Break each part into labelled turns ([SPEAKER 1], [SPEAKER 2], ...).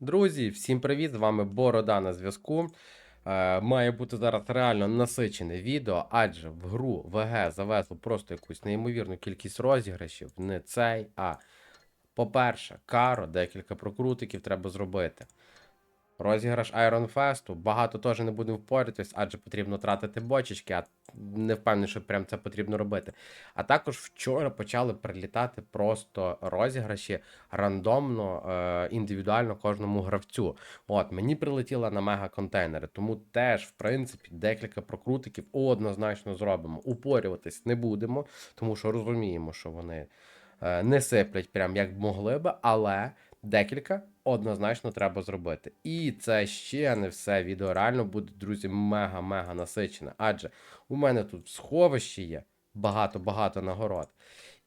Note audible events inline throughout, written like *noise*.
[SPEAKER 1] Друзі, всім привіт! З вами Борода на зв'язку. Е, має бути зараз реально насичене відео, адже в гру ВГ завезло просто якусь неймовірну кількість розіграшів. Не цей, а по-перше, каро, декілька прокрутиків треба зробити. Розіграш Fest, багато теж не будемо впорятись, адже потрібно тратити бочечки, а не впевнений, що прям це потрібно робити. А також вчора почали прилітати просто розіграші рандомно, е, індивідуально кожному гравцю. От, мені прилетіло на мега контейнери, тому теж, в принципі, декілька прокрутиків однозначно зробимо. Упорюватись не будемо, тому що розуміємо, що вони е, не сиплять прям як могли би, але декілька однозначно треба зробити. І це ще не все. Відео реально буде, друзі, мега-мега насичене. Адже у мене тут в сховищі є багато-багато нагород.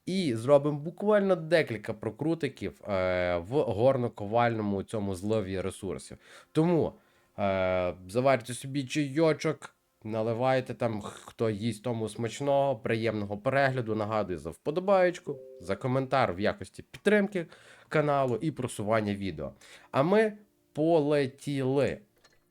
[SPEAKER 1] І зробимо буквально декілька прокрутиків е, в горно-ковальному цьому злові ресурсів. Тому е, заварте собі чайочок, наливайте там, хто їсть тому смачного, приємного перегляду. Нагадую за вподобаєчку, за коментар в якості підтримки каналу і просування відео. А ми полетіли.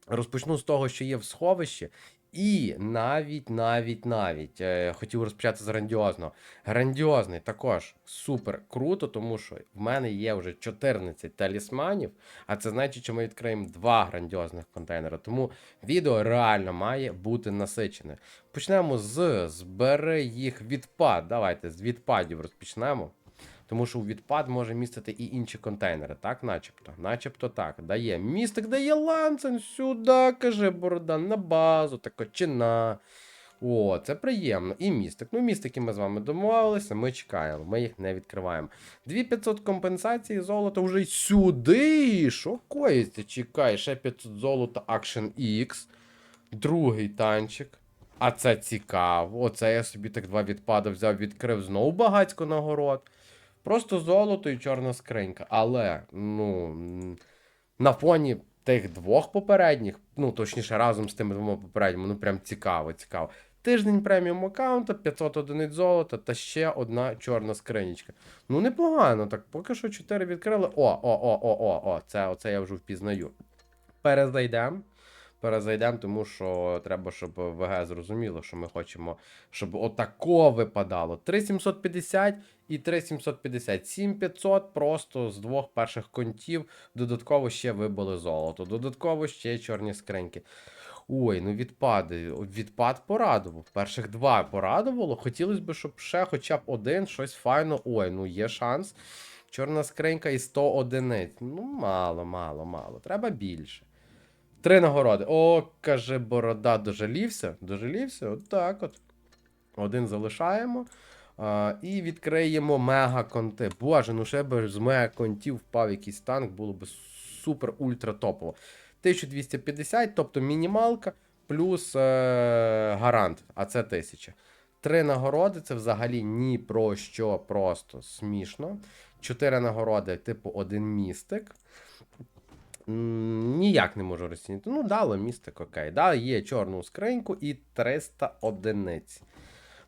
[SPEAKER 1] Розпочну з того, що є в сховищі. І навіть, навіть, навіть е, хотів розпочати з грандіозного. Грандіозний також супер круто, тому що в мене є вже 14 талісманів, а це значить, що ми відкриємо два грандіозних контейнери. Тому відео реально має бути насичене. Почнемо з збери їх відпад. Давайте з відпадів розпочнемо. Тому що відпад може містити і інші контейнери, так, начебто. Начебто так. Дає. Містик дає ланцем сюди, каже Бородан, на базу, тако чи на. О, це приємно. І містик. Ну, містики ми з вами домовилися, ми чекаємо, ми їх не відкриваємо. 2500 компенсації золота вже й сюди. Що коїться? Чекай, ще 500 золота Action X. Другий танчик. А це цікаво. Оце я собі так два відпади взяв, відкрив знову багацько нагород. Просто золото і чорна скринька. Але, ну, на фоні тих двох попередніх, ну, точніше, разом з тими двома попередніми, ну прям цікаво, цікаво. Тиждень преміум аккаунта, 500 одиниць золота та ще одна чорна скринічка. Ну, непогано, так, поки що 4 відкрили. О, о, о, о, о, о, це оце я вже впізнаю. Перезайдемо. Перезайдемо, тому що треба, щоб ВГ зрозуміло, що ми хочемо, щоб отако випадало. 3750 і 3750. 7500 просто з двох перших контів. Додатково ще вибили золото. Додатково ще чорні скриньки. Ой, ну відпади. Відпад порадував. Перших два порадувало. Хотілося б, щоб ще хоча б один щось файно. Ой, ну є шанс. Чорна скринька і 100 одиниць. Ну, мало, мало, мало. Треба більше. Три нагороди. О, каже Борода, дожалівся. Дожалівся? От так от. Один залишаємо. А, і відкриємо мега-конти. Боже, ну ще б з мега-контів впав якийсь танк, було б супер ультра топово. 1250, тобто мінімалка, плюс е- гарант, а це 1000. Три нагороди це взагалі ні про що просто смішно. Чотири нагороди, типу, один містик. Ніяк не можу розцінити. Ну, дало містик, окей. Дали є чорну скриньку і 300 одиниць.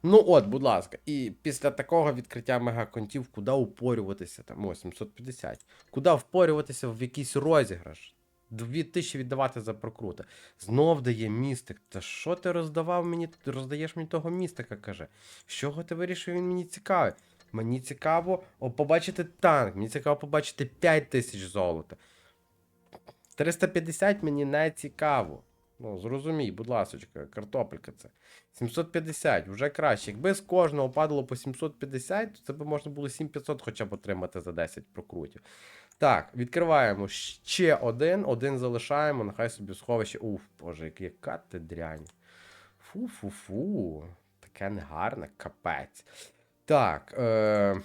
[SPEAKER 1] Ну от, будь ласка, і після такого відкриття мегаконтів, куди упорюватися там, о, 750. Куди впорюватися в якийсь розіграш? 2000 віддавати за прокрути. Знов дає містик. Та що ти роздавав мені? Ти роздаєш мені того містика, каже. З чого ти вирішив, він мені цікавий? Мені цікаво побачити танк, мені цікаво побачити 5000 золота. 350 мені не цікаво. Ну, зрозумій, будь ласочка, картопелька це. 750, вже краще. Якби з кожного падало по 750, то це б можна було 7500 хоча б отримати за 10 прокрутів. Так, відкриваємо ще один, один залишаємо, нехай собі сховище. Уф, боже, яка ти дрянь. Фу-фу-фу. Таке негарне, капець. Так. Е...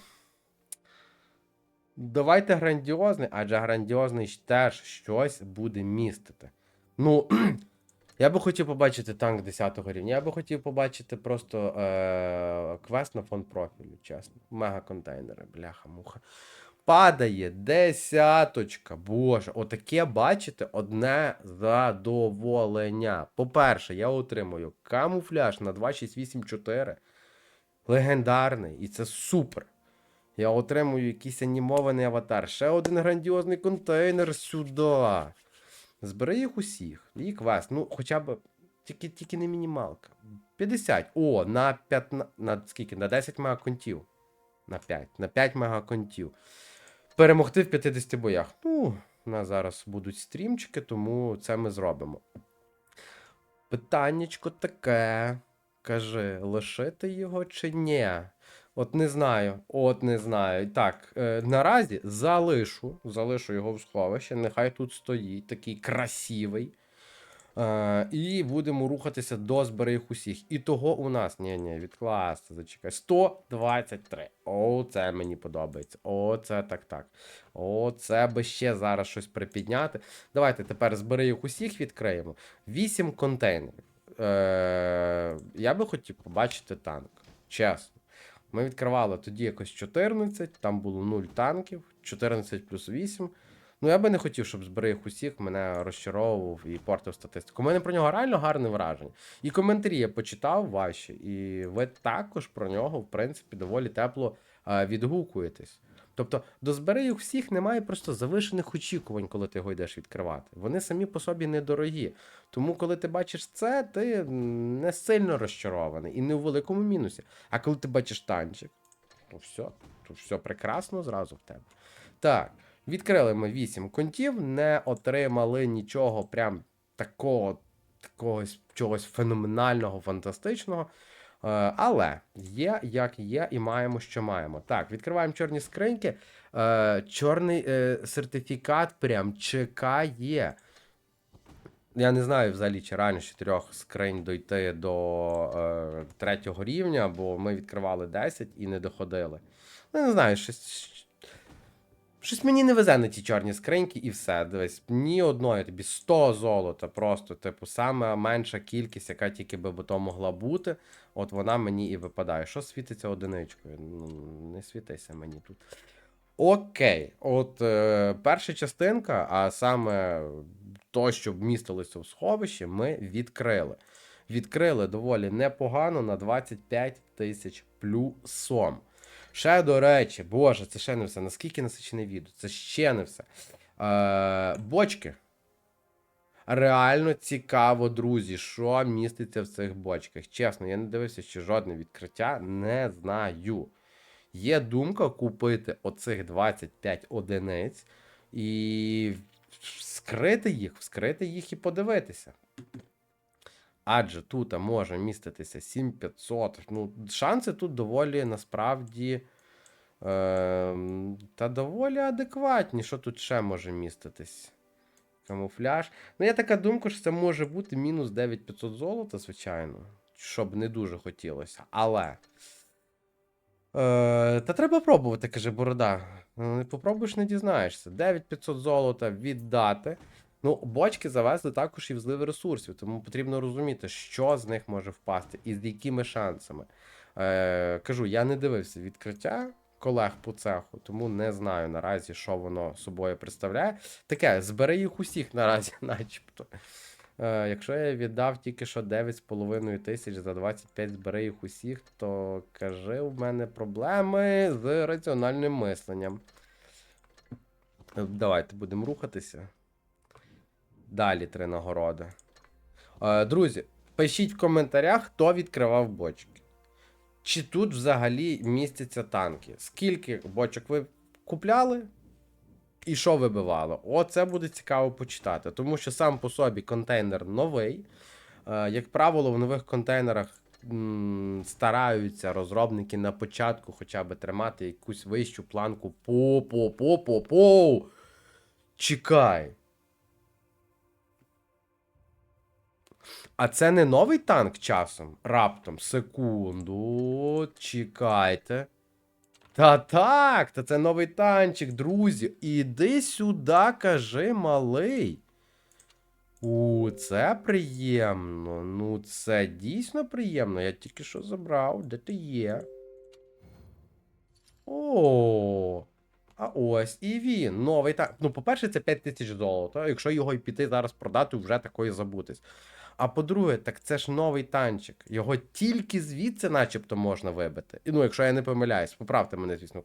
[SPEAKER 1] Давайте грандіозний, адже грандіозний теж щось буде містити. Ну, *clears throat* я би хотів побачити танк 10 рівня. Я би хотів побачити просто е- квест на фон профілю, чесно. Мега контейнери, бляха-муха. Падає десяточка. Боже, отаке бачите одне задоволення. По-перше, я отримую камуфляж на 2684. Легендарний, і це супер. Я отримую якийсь анімований аватар. Ще один грандіозний контейнер сюди. Збери їх усіх. І квест. Ну, хоча б. Тільки, тільки не мінімалка. 50. О, на 15. На скільки? На 10 мегаконтів. На 5. На 5 мегаконтів. Перемогти в 50 боях. Ну, у нас зараз будуть стрімчики, тому це ми зробимо. Питаннячко таке. Кажи, лишити його чи ні? От не знаю. От не знаю. Так, е, наразі залишу. Залишу його в сховище. Нехай тут стоїть, такий красивий. Е, і будемо рухатися до збери їх усіх. І того у нас. Ні, ні, відкласти, зачекай. 123. О, це мені подобається. О, це так так. О, це би ще зараз щось припідняти. Давайте тепер збери їх усіх відкриємо. 8 контейнерів. Е, я би хотів побачити танк. Чесно. Ми відкривали тоді якось 14, там було 0 танків, 14 плюс 8. Ну, я би не хотів, щоб збери їх усіх мене розчаровував і портив статистику. У мене про нього реально гарне враження. І коментарі я почитав ваші, і ви також про нього, в принципі, доволі тепло відгукуєтесь. Тобто, до збери їх всіх немає просто завишених очікувань, коли ти його йдеш відкривати. Вони самі по собі недорогі. Тому, коли ти бачиш це, ти не сильно розчарований і не у великому мінусі. А коли ти бачиш танчик, то все, то все прекрасно зразу в тебе. Так, відкрили ми 8 контів, не отримали нічого прям такого, такого чогось феноменального, фантастичного. Е, Але є, як є, і маємо, що маємо. Так, відкриваємо чорні скриньки. Е, Чорний е, сертифікат прям чекає. Я не знаю взагалі, чи реально з чотирьох скринь дойти до третього рівня, бо ми відкривали 10 і не доходили. Ну, не знаю, щось. Щось мені не везе на ті чорні скриньки і все. Дивись, ні одної тобі 100 золота, просто, типу, саме менша кількість, яка тільки би то могла бути, от вона мені і випадає. Що світиться одиничкою? Ну, не світися мені тут. Окей, от е, перша частинка, а саме то, що вмістилося в сховищі, ми відкрили. Відкрили доволі непогано на 25 тисяч плюсом. Ще, до речі, боже, це ще не все. Наскільки насичене відео? Це ще не все. Е, бочки. Реально цікаво, друзі, що міститься в цих бочках. Чесно, я не дивився ще жодне відкриття, не знаю. Є думка купити оцих 25 одиниць і скрити їх, вскрити їх і подивитися. Адже тут може міститися 7500. Ну, шанси тут доволі насправді. Е, та доволі адекватні. Що тут ще може міститись? Камуфляж. Ну, є така думка, що це може бути мінус 9500 золота, звичайно. Щоб не дуже хотілося. Але. Е, та треба пробувати, каже Борода. Не попробуєш, не дізнаєшся. 9500 золота віддати. Ну, бочки завезли також і в ресурсів, тому потрібно розуміти, що з них може впасти і з якими шансами. Е, Кажу, я не дивився відкриття колег по цеху, тому не знаю наразі, що воно собою представляє. Таке, збери їх усіх наразі, *laughs* начебто. Е, Якщо я віддав тільки що 9,5 тисяч за 25 збери їх усіх, то кажи, в мене проблеми з раціональним мисленням. Е, Давайте будемо рухатися. Далі три нагороди. Е, друзі, пишіть в коментарях, хто відкривав бочки. Чи тут взагалі містяться танки? Скільки бочок ви купляли? І що вибивало? Оце буде цікаво почитати. Тому що сам по собі контейнер новий. Е, як правило, в нових контейнерах стараються розробники на початку хоча б тримати якусь вищу планку. По-по-по-по-по! Чекай. А це не новий танк часом? Раптом. Секунду. Чекайте. Та так, та це новий танчик, друзі. Іди сюди, кажи, малий. У, це приємно. Ну, це дійсно приємно. Я тільки що забрав. Де ти є? О. А ось і він. Новий танк. Ну, по-перше, це 5 тисяч золота. Якщо його і піти зараз продати, вже такої забутись. А по-друге, так це ж новий танчик. Його тільки звідси, начебто, можна вибити. Ну, якщо я не помиляюсь, поправте мене, звісно.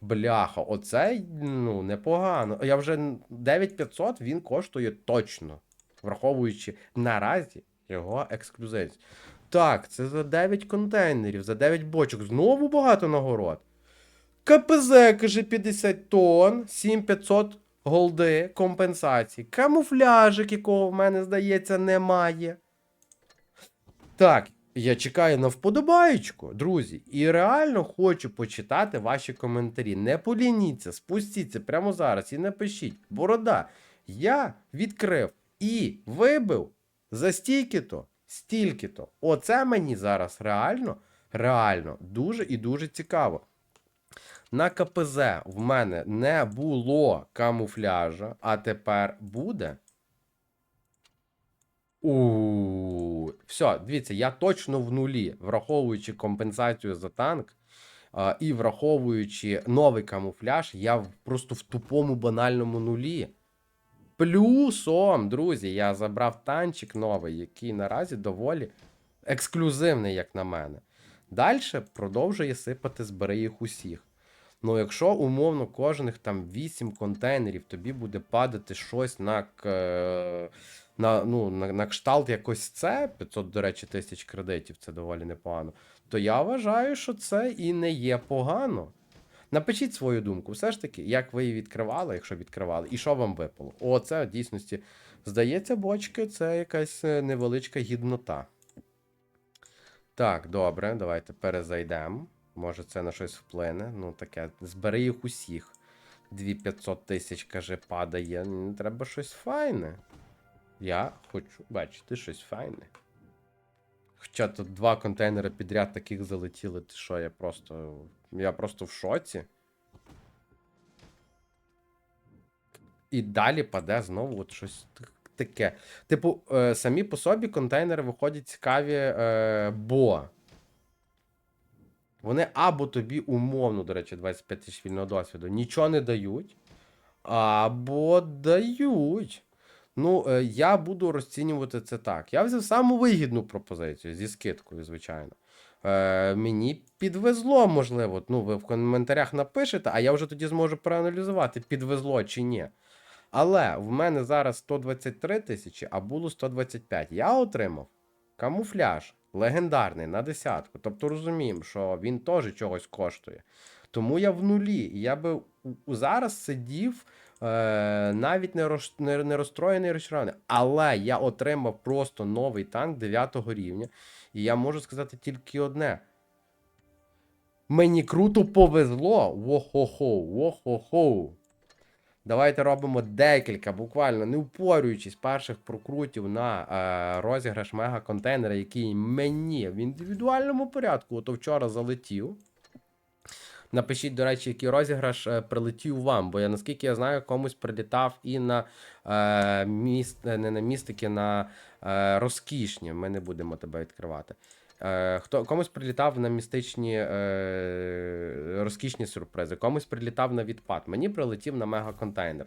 [SPEAKER 1] Бляха, оце ну, непогано. Я вже 9500 він коштує точно, враховуючи наразі його ексклюзивність. Так, це за 9 контейнерів, за 9 бочок. Знову багато нагород. КПЗ, каже, 50 тонн, 7500 голди компенсації. Камуфляжик, якого в мене, здається, немає. Так, я чекаю на вподобаєчку, друзі, і реально хочу почитати ваші коментарі. Не полініться, спустіться прямо зараз і напишіть. Борода, я відкрив і вибив за стільки-то, стільки-то. Оце мені зараз реально, реально дуже і дуже цікаво. На КПЗ в мене не було камуфляжа, а тепер буде. У все, дивіться, я точно в нулі, враховуючи компенсацію за танк а, і враховуючи новий камуфляж, я просто в тупому банальному нулі. Плюсом, друзі, я забрав танчик новий, який наразі доволі ексклюзивний, як на мене. Далі продовжує сипати збери їх усіх. Ну, якщо умовно кожних там 8 контейнерів тобі буде падати щось на, на, ну, на, на кшталт якось це, 500, до речі, тисяч кредитів, це доволі непогано, то я вважаю, що це і не є погано. Напишіть свою думку, все ж таки, як ви її відкривали, якщо відкривали, і що вам випало. О, це в дійсності, здається, бочки це якась е, невеличка гіднота. Так, добре, давайте перезайдемо. Може, це на щось вплине. Ну, таке. Збери їх усіх. 2500 тисяч, каже, падає. Треба щось файне. Я хочу бачити щось файне. Хоча тут два контейнери підряд таких залетіли, ти що, я просто. Я просто в шоці. І далі паде знову от щось таке. Типу, е, самі по собі контейнери виходять цікаві, е, бо. Вони або тобі умовно, до речі, 25 тисяч вільного досвіду, нічого не дають, або дають. Ну, е, я буду розцінювати це так. Я взяв саму вигідну пропозицію зі скидкою, звичайно. Е, мені підвезло, можливо. Ну, ви в коментарях напишете, а я вже тоді зможу проаналізувати, підвезло чи ні. Але в мене зараз 123 тисячі, а було 125. Я отримав камуфляж легендарний на десятку. Тобто розуміємо, що він теж чогось коштує. Тому я в нулі. Я би зараз сидів е, навіть не, роз, не, не розстроєний розчарований. Але я отримав просто новий танк 9 рівня. І я можу сказати тільки одне. Мені круто повезло. Во-хо-хо, во-хо-хо. Давайте робимо декілька, буквально не упорюючись перших прокрутів на е, розіграш мега-контейнера, який мені в індивідуальному порядку, ото вчора залетів. Напишіть, до речі, який розіграш е, прилетів вам, бо я наскільки я знаю, комусь прилітав і на е, міст, е, не на містики, на е, розкішні. Ми не будемо тебе відкривати. Е, хто, комусь прилітав на містичні е, розкішні сюрпризи, комусь прилітав на відпад. Мені прилетів на мега-контейнер.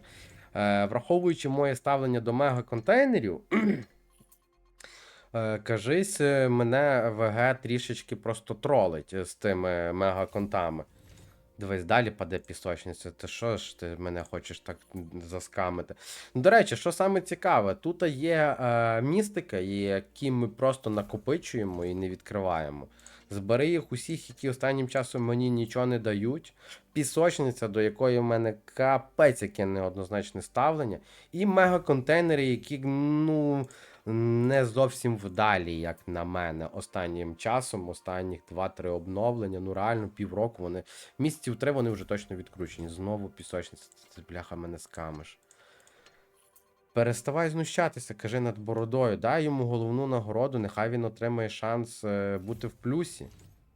[SPEAKER 1] Е, враховуючи моє ставлення до мега-контейнерів, е, кажись, мене ВГ трішечки просто тролить з тими мегаконтами. Дивись, далі паде пісочниця. Ти що ж ти мене хочеш так заскамити? Ну, До речі, що саме цікаве, тут є е, містика, які ми просто накопичуємо і не відкриваємо. Збери їх усіх, які останнім часом мені нічого не дають. Пісочниця, до якої в мене капець яке неоднозначне ставлення. І мегаконтейнери, які, ну, не зовсім вдалі, як на мене, останнім часом, останніх 2-3 обновлення. Ну, реально, півроку вони. Місяців три вони вже точно відкручені. Знову пісочниця. Ти бляха мене скамиш. Переставай знущатися, кажи над бородою. Дай йому головну нагороду, нехай він отримає шанс е, бути в плюсі.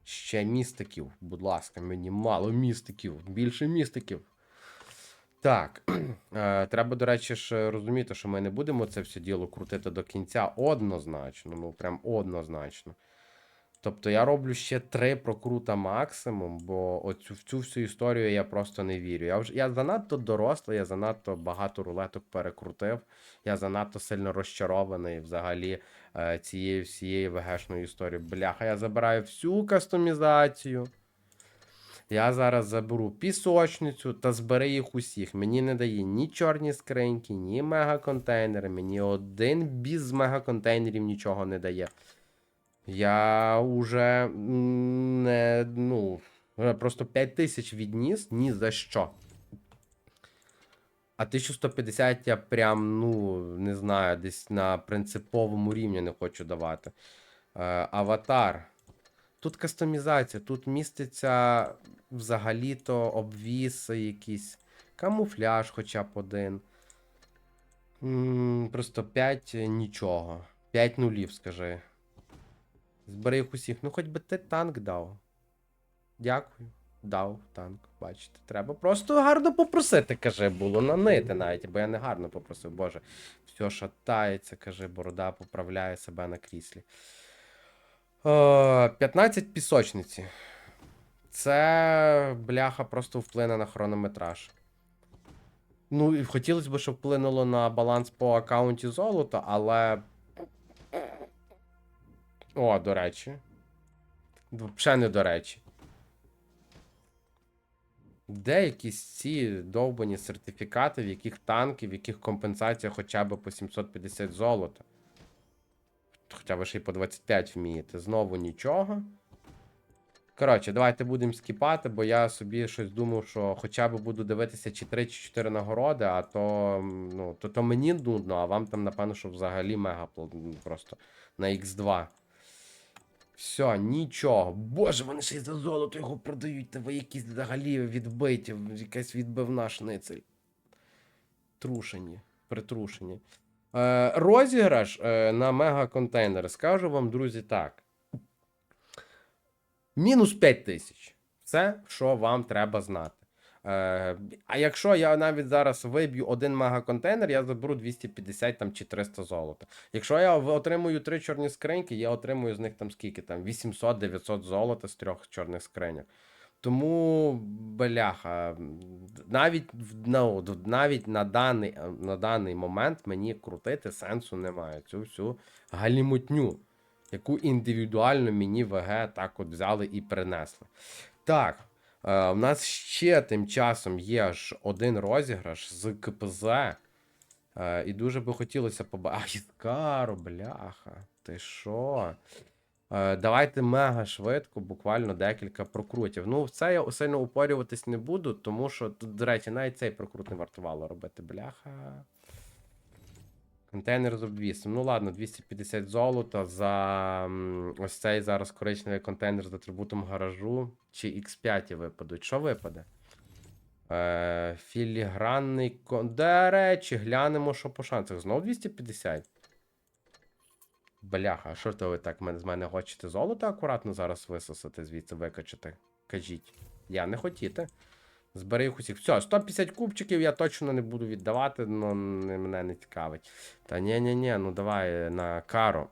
[SPEAKER 1] Ще містиків, будь ласка, мені мало містиків, більше містиків. Так, *clears throat* е, треба, до речі, ж розуміти, що ми не будемо це все діло крутити до кінця однозначно. Ну, прям однозначно. Тобто я роблю ще три прокрута максимум, бо оцю, в цю всю історію я просто не вірю. Я вже я занадто дорослий, я занадто багато рулеток перекрутив, я занадто сильно розчарований взагалі е, цією всією ВГшною історією. Бляха, я забираю всю кастомізацію. Я зараз заберу пісочницю та збери їх усіх. Мені не дає ні чорні скриньки, ні мегаконтейнери. Мені один біз мегаконтейнерів нічого не дає. Я уже не, ну, просто 5 тисяч відніс ні за що. А 1150 я прям, ну, не знаю, десь на принциповому рівні не хочу давати. Е, аватар. Тут кастомізація, тут міститься взагалі-то обвіси якісь, камуфляж хоча б один. Просто 5 нічого. 5 нулів, скажи. Збери їх усіх. Ну, хоч би ти танк дав. Дякую. Дав танк. Бачите, треба просто гарно попросити, каже, було нанити навіть, бо я не гарно попросив, боже. Все шатається, каже, борода поправляє себе на кріслі. Е, 15 пісочниці. Це бляха просто вплине на хронометраж. Ну, і хотілося б, щоб вплинуло на баланс по аккаунті золота, але. О, до речі. Ще не до речі. Де якісь ці довбані сертифікати, в яких танки, в яких компенсація хоча б по 750 золота. Хоча ви ще й по 25 вмієте. Знову нічого. Коротше, давайте будемо скіпати, бо я собі щось думав, що хоча б буду дивитися чи 3 чи 4 нагороди, а то, ну, то, то мені нудно, а вам там, напевно, що взагалі мега просто на X2. Все, нічого. Боже, вони ще й за золото його продають, та ви якісь взагалі відбиті, якась відбивна шницель. Трушені, притрушені. Е, розіграш е, на мега-контейнери. Скажу вам, друзі, так. Мінус 5 тисяч. Це, що вам треба знати. Е, а якщо я навіть зараз виб'ю один мегаконтейнер, я заберу 250 там, чи 300 золота. Якщо я отримую три чорні скриньки, я отримую з них там скільки там 800-900 золота з трьох чорних скриньок. Тому, бляха, навіть, ну, навіть на, даний, на даний момент мені крутити сенсу немає. Цю всю галімутню, яку індивідуально мені ВГ так от взяли і принесли. Так, е, в нас ще тим часом є ж один розіграш з КПЗ. Е, і дуже би хотілося побачити. А, Іскаро, бляха. Ти що? Е, Давайте мега швидко, буквально декілька прокрутів. Ну, в це я сильно упорюватись не буду, тому що тут, до речі, навіть цей прокрут не вартувало робити, бляха. Контейнер з обвісом. Ну ладно, 250 золота за ось цей зараз коричневий контейнер з атрибутом гаражу. Чи X5 випадуть. Що випаде? Е, філігранний кон. До речі, глянемо, що по шансах. Знову 250. Бляха, що то ви так з мене хочете золото акуратно зараз висосати, звідси викачати? Кажіть. Я не хотіти. Збери їх усіх. Все, 150 кубчиків я точно не буду віддавати, ну мене не цікавить. Та ні ні ні ну давай на кару.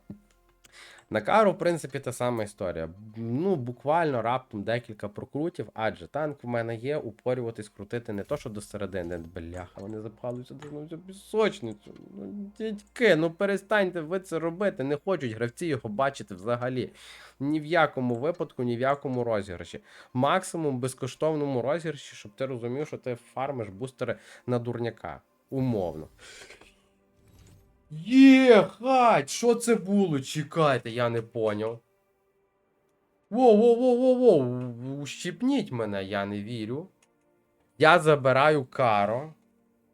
[SPEAKER 1] На кару, в принципі, та сама історія. Ну, буквально раптом декілька прокрутів, адже танк в мене є, упорюватись, крутити не то, що до середини. Бляха, вони запхали сюди ну, пісочницю. Ну, дядьки, ну перестаньте ви це робити. Не хочуть гравці його бачити взагалі. Ні в якому випадку, ні в якому розіграші. Максимум безкоштовному розіграші, щоб ти розумів, що ти фармиш бустери на дурняка. Умовно. Є, хать! Що це було? Чекайте, я не поняв. Воу-воу-воу-воу-воу. Ущипніть мене, я не вірю. Я забираю каро.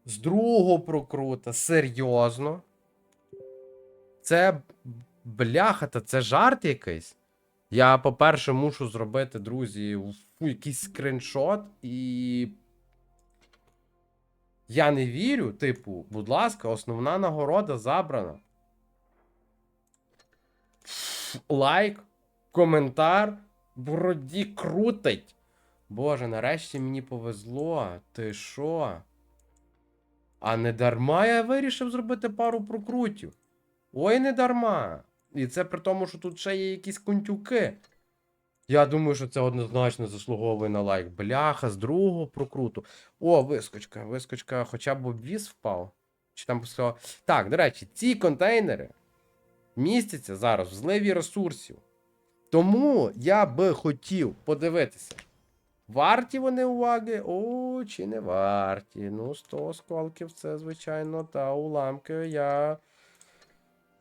[SPEAKER 1] З другого прокрута. Серйозно. Це бляха, та це жарт якийсь. Я, по-перше, мушу зробити, друзі, якийсь скріншот і. Я не вірю, типу, будь ласка, основна нагорода забрана. Лайк, коментар, вроді крутить. Боже, нарешті мені повезло. Ти що? А не дарма я вирішив зробити пару прокрутів. Ой, не дарма. І це при тому, що тут ще є якісь кунтюки. Я думаю, що це однозначно заслуговує на лайк. Бляха, з другого прокруту. О, вискочка, вискочка, хоча б обвіз впав. Чи там сказав. Так, до речі, ці контейнери містяться зараз в зливі ресурсів. Тому я би хотів подивитися. Варті вони уваги? О, чи не варті? Ну, 100 осколків це, звичайно, та уламки. Я.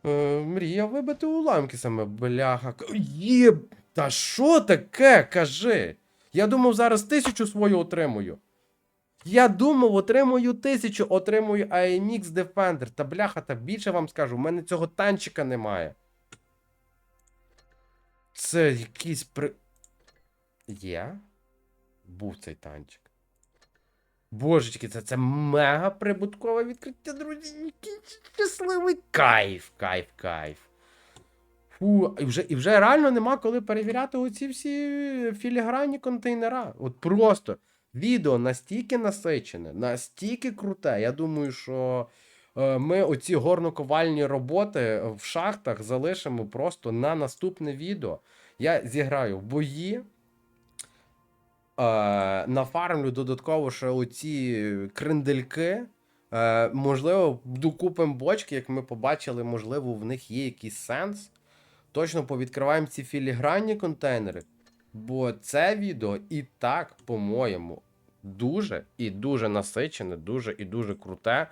[SPEAKER 1] Е, мріяв вибити уламки саме, бляха. Є. Та що таке? Кажи. Я думав, зараз тисячу свою отримую. Я думав, отримую тисячу, отримую AMX Defender. Та бляха, та більше вам скажу, в мене цього танчика немає. Це якийсь при. Є? Був цей танчик. Божечки, це, це мега прибуткове відкриття, друзі. Щасливий кайф, кайф, кайф. Фу, і вже, і вже реально нема коли перевіряти оці всі філігранні контейнера. От просто відео настільки насичене, настільки круте. Я думаю, що е, ми оці горноковальні роботи в шахтах залишимо просто на наступне відео. Я зіграю в бої. Е, нафармлю додатково ще оці криндельки. Е, можливо, докупимо бочки, як ми побачили, можливо, в них є якийсь сенс. Точно повідкриваємо ці філігранні контейнери. Бо це відео і так, по-моєму, дуже і дуже насичене, дуже і дуже круте.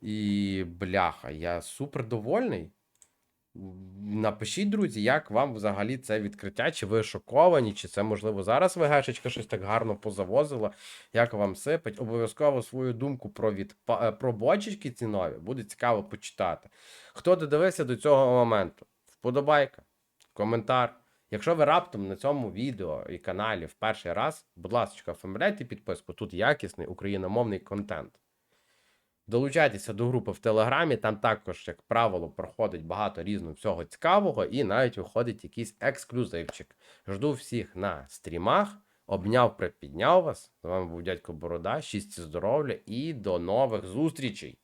[SPEAKER 1] І бляха, я супер довольний. Напишіть, друзі, як вам взагалі це відкриття, чи ви шоковані, чи це, можливо, зараз ВГшечка щось так гарно позавозила, як вам сипить. Обов'язково свою думку про, від... па- е, про бочечки ці нові буде цікаво почитати. Хто додивився до цього моменту? Вподобайка, коментар. Якщо ви раптом на цьому відео і каналі в перший раз, будь ласка, оформляйте підписку, тут якісний україномовний контент. Долучайтеся до групи в Телеграмі, там також, як правило, проходить багато різного всього цікавого, і навіть виходить якийсь ексклюзивчик. Жду всіх на стрімах. Обняв, припідняв вас. З вами був дядько Борода. Щастя, здоров'я і до нових зустрічей!